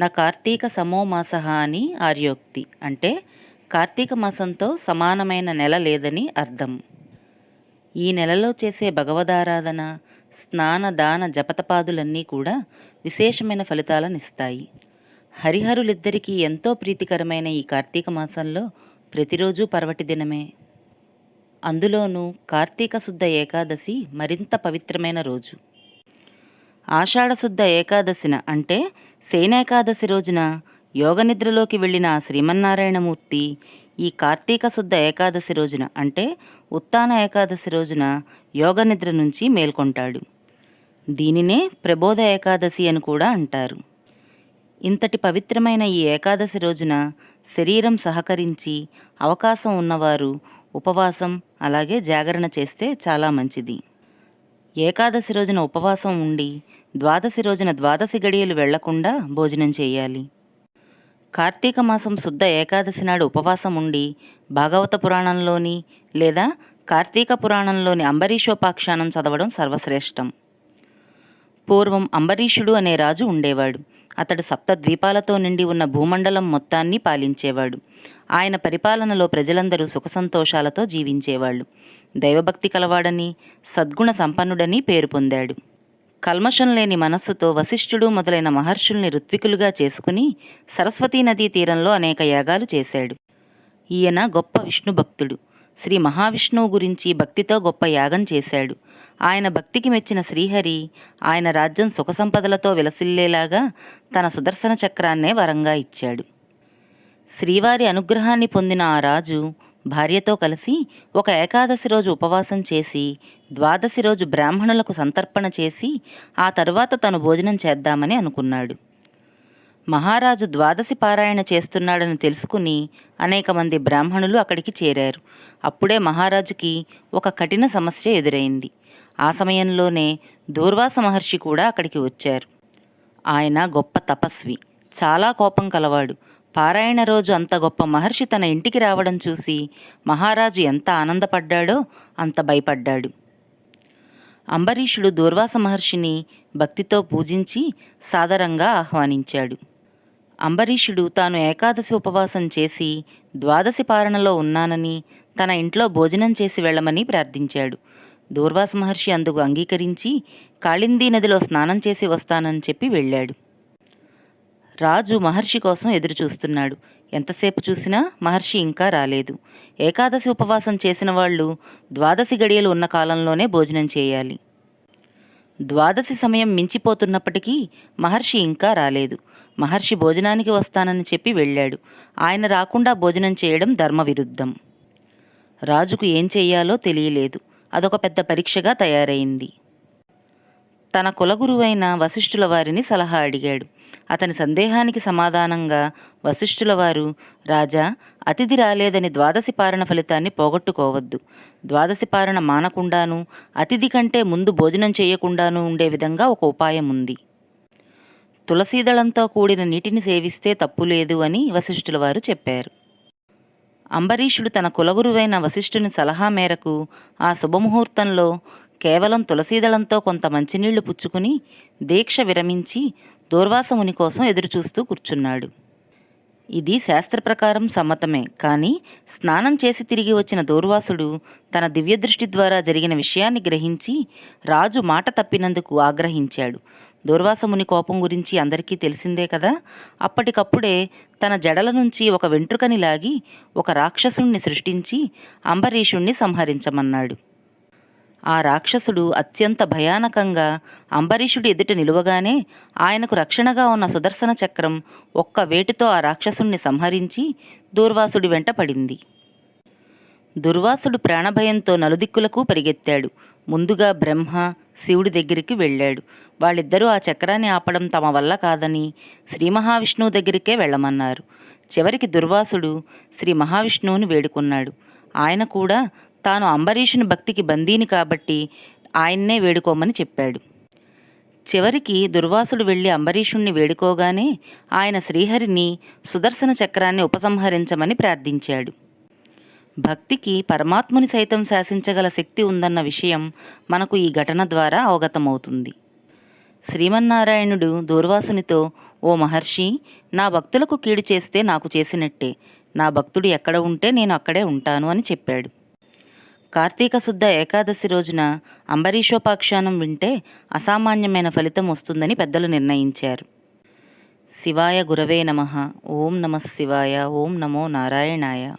నా కార్తీక సమోమాస అని ఆర్యోక్తి. అంటే కార్తీక మాసంతో సమానమైన నెల లేదని అర్థం. ఈ నెలలో చేసే భగవదారాధన స్నాన దాన జపతపాదులన్నీ కూడా విశేషమైన ఫలితాలనిస్తాయి. హరిహరులిద్దరికీ ఎంతో ప్రీతికరమైన ఈ కార్తీక మాసంలో ప్రతిరోజు పర్వటి దినమే. అందులోనూ కార్తీక శుద్ధ ఏకాదశి మరింత పవిత్రమైన రోజు. ఆషాఢశుద్ధ ఏకాదశిన అంటే సేనేకాదశి రోజున యోగనిద్రలోకి వెళ్ళిన శ్రీమన్నారాయణమూర్తి ఈ కార్తీక శుద్ధ ఏకాదశి రోజున అంటే ఉత్తాన ఏకాదశి రోజున యోగనిద్ర నుంచి మేల్కొంటాడు. దీనినే ప్రబోధ ఏకాదశి అని కూడా అంటారు. ఇంతటి పవిత్రమైన ఈ ఏకాదశి రోజున శరీరం సహకరించి అవకాశం ఉన్నవారు ఉపవాసం అలాగే జాగరణ చేస్తే చాలా మంచిది. ఏకాదశి రోజున ఉపవాసం ఉండి ద్వాదశి రోజున ద్వాదశి గడియలు వెళ్ళకుండా భోజనం చేయాలి. కార్తీక మాసం శుద్ధ ఏకాదశి నాడు ఉపవాసం ఉండి భాగవత పురాణంలోని లేదా కార్తీక పురాణంలోని అంబరీషోపాఖ్యానం చదవడం సర్వశ్రేష్టం. పూర్వం అంబరీషుడు అనే రాజు ఉండేవాడు. అతడు సప్త ద్వీపాలతో నిండి ఉన్న భూమండలం మొత్తాన్ని పాలించేవాడు. ఆయన పరిపాలనలో ప్రజలందరూ సుఖ సంతోషాలతో జీవించేవాళ్ళు. దైవభక్తి కలవాడని సద్గుణ సంపన్నుడని పేరు పొందాడు. కల్మషం లేని మనస్సుతో వశిష్ఠుడు మొదలైన మహర్షుల్ని ఋత్వికులుగా చేసుకుని సరస్వతీ నదీ తీరంలో అనేక యాగాలు చేశాడు. ఈయన గొప్ప విష్ణు భక్తుడు. శ్రీ మహావిష్ణువు గురించి భక్తితో గొప్ప యాగం చేశాడు. ఆయన భక్తికి మెచ్చిన శ్రీహరి ఆయన రాజ్యం సుఖ సంపదలతో విలసిల్లేలాగా తన సుదర్శన చక్రాన్నే వరంగా ఇచ్చాడు. శ్రీవారి అనుగ్రహాన్ని పొందిన ఆ రాజు భార్యతో కలిసి ఒక ఏకాదశి రోజు ఉపవాసం చేసి ద్వాదశి రోజు బ్రాహ్మణులకు సంతర్పణ చేసి ఆ తర్వాత తను భోజనం చేద్దామని అనుకున్నాడు. మహారాజు ద్వాదశి పారాయణ చేస్తున్నాడని తెలుసుకుని అనేక మంది బ్రాహ్మణులు అక్కడికి చేరారు. అప్పుడే మహారాజుకి ఒక కఠిన సమస్య ఎదురైంది. ఆ సమయంలోనే దూర్వాస మహర్షి కూడా అక్కడికి వచ్చారు. ఆయన గొప్ప తపస్వి చాలా కోపం కలవాడు. పారాయణ రోజు అంత గొప్ప మహర్షి తన ఇంటికి రావడం చూసి మహారాజు ఎంత ఆనందపడ్డాడో అంత భయపడ్డాడు. అంబరీషుడు దూర్వాస మహర్షిని భక్తితో పూజించి సాదరంగా ఆహ్వానించాడు. అంబరీషుడు తాను ఏకాదశి ఉపవాసం చేసి ద్వాదశి పారణలో ఉన్నానని తన ఇంట్లో భోజనం చేసి వెళ్ళమని ప్రార్థించాడు. దూర్వాస మహర్షి అందుకు అంగీకరించి కాళిందీ నదిలో స్నానం చేసి వస్తానని చెప్పి వెళ్ళాడు. రాజు మహర్షి కోసం ఎదురు చూస్తున్నాడు ఎంతసేపు చూసినా మహర్షి ఇంకా రాలేదు. ఏకాదశి ఉపవాసం చేసిన వాళ్ళు ద్వాదశి గడియలు ఉన్న కాలంలోనే భోజనం చేయాలి. ద్వాదశి సమయం మించిపోతున్నప్పటికీ మహర్షి ఇంకా రాలేదు. మహర్షి భోజనానికి వస్తానని చెప్పి వెళ్ళాడు. ఆయన రాకుండా భోజనం చేయడం ధర్మ విరుద్ధం రాజుకు ఏం చెయ్యాలో తెలియలేదు. అదొక పెద్ద పరీక్షగా తయారైంది. తన కులగురువైన వశిష్ఠుల వారిని సలహా అడిగాడు. అతని సందేహానికి సమాధానంగా వశిష్ఠుల వారు రాజా అతిథి రాలేదని ద్వాదశి పారణ ఫలితాన్ని పోగొట్టుకోవద్దు. ద్వాదశి పారణ మానకుండాను అతిథి కంటే ముందు భోజనం చేయకుండాను ఉండే విధంగా ఒక ఉపాయం ఉంది. తులసీదళంతో కూడిన నీటిని సేవిస్తే తప్పు లేదు అని వశిష్ఠుల వారు చెప్పారు. అంబరీషుడు తన కులగురువైన వశిష్ఠుని సలహా మేరకు ఆ శుభముహూర్తంలో కేవలం తులసీదళంతో కొంత మంచినీళ్ళు పుచ్చుకుని దీక్ష విరమించి దూర్వాసముని కోసం ఎదురుచూస్తూ కూర్చున్నాడు. ఇది శాస్త్ర ప్రకారం సమ్మతమే కానీ స్నానం చేసి తిరిగి వచ్చిన దూర్వాసుడు తన దివ్యదృష్టి ద్వారా జరిగిన విషయాన్ని గ్రహించి రాజు మాట తప్పినందుకు ఆగ్రహించాడు. దూర్వాసముని కోపం గురించి అందరికీ తెలిసిందే కదా? అప్పటికప్పుడే తన జడల నుంచి ఒక వెంట్రుకని లాగి ఒక రాక్షసుణ్ణి సృష్టించి అంబరీషుణ్ణి సంహరించమన్నాడు. ఆ రాక్షసుడు అత్యంత భయానకంగా అంబరీషుడి ఎదుట నిలువగానే ఆయనకు రక్షణగా ఉన్న సుదర్శన చక్రం ఒక్క వేటుతో ఆ రాక్షసుణ్ణి సంహరించి దూర్వాసుడి వెంట పడింది. దుర్వాసుడు ప్రాణభయంతో నలుదిక్కులకు పరిగెత్తాడు. ముందుగా బ్రహ్మ శివుడి దగ్గరికి వెళ్ళాడు. వాళ్ళిద్దరూ ఆ చక్రాన్ని ఆపడం తమ వల్ల కాదని శ్రీ మహావిష్ణువు దగ్గరికే వెళ్ళమన్నారు. చివరికి దుర్వాసుడు శ్రీ మహావిష్ణువుని వేడుకున్నాడు. ఆయన కూడా తాను అంబరీషుని భక్తికి బందీని కాబట్టి ఆయన్నే వేడుకోమని చెప్పాడు. చివరికి దుర్వాసుడు వెళ్ళి అంబరీషుణ్ణి వేడుకోగానే ఆయన శ్రీహరిని సుదర్శన చక్రాన్ని ఉపసంహరించమని ప్రార్థించాడు. భక్తికి పరమాత్ముని సైతం శాసించగల శక్తి ఉందన్న విషయం మనకు ఈ ఘటన ద్వారా అవగతమవుతుంది. శ్రీమన్నారాయణుడు దూర్వాసునితో ఓ మహర్షి నా భక్తులకు కీడు చేస్తే నాకు చేసినట్టే. నా భక్తుడు ఎక్కడ ఉంటే నేను అక్కడే ఉంటాను అని చెప్పాడు. కార్తీక శుద్ధ ఏకాదశి రోజున అంబరీషోపాఖ్యానం వింటే అసామాన్యమైన ఫలితం వస్తుందని పెద్దలు నిర్ణయించారు. శివాయ గురవే నమ. ఓం నమ శివాయ. ఓం నమో నారాయణాయ.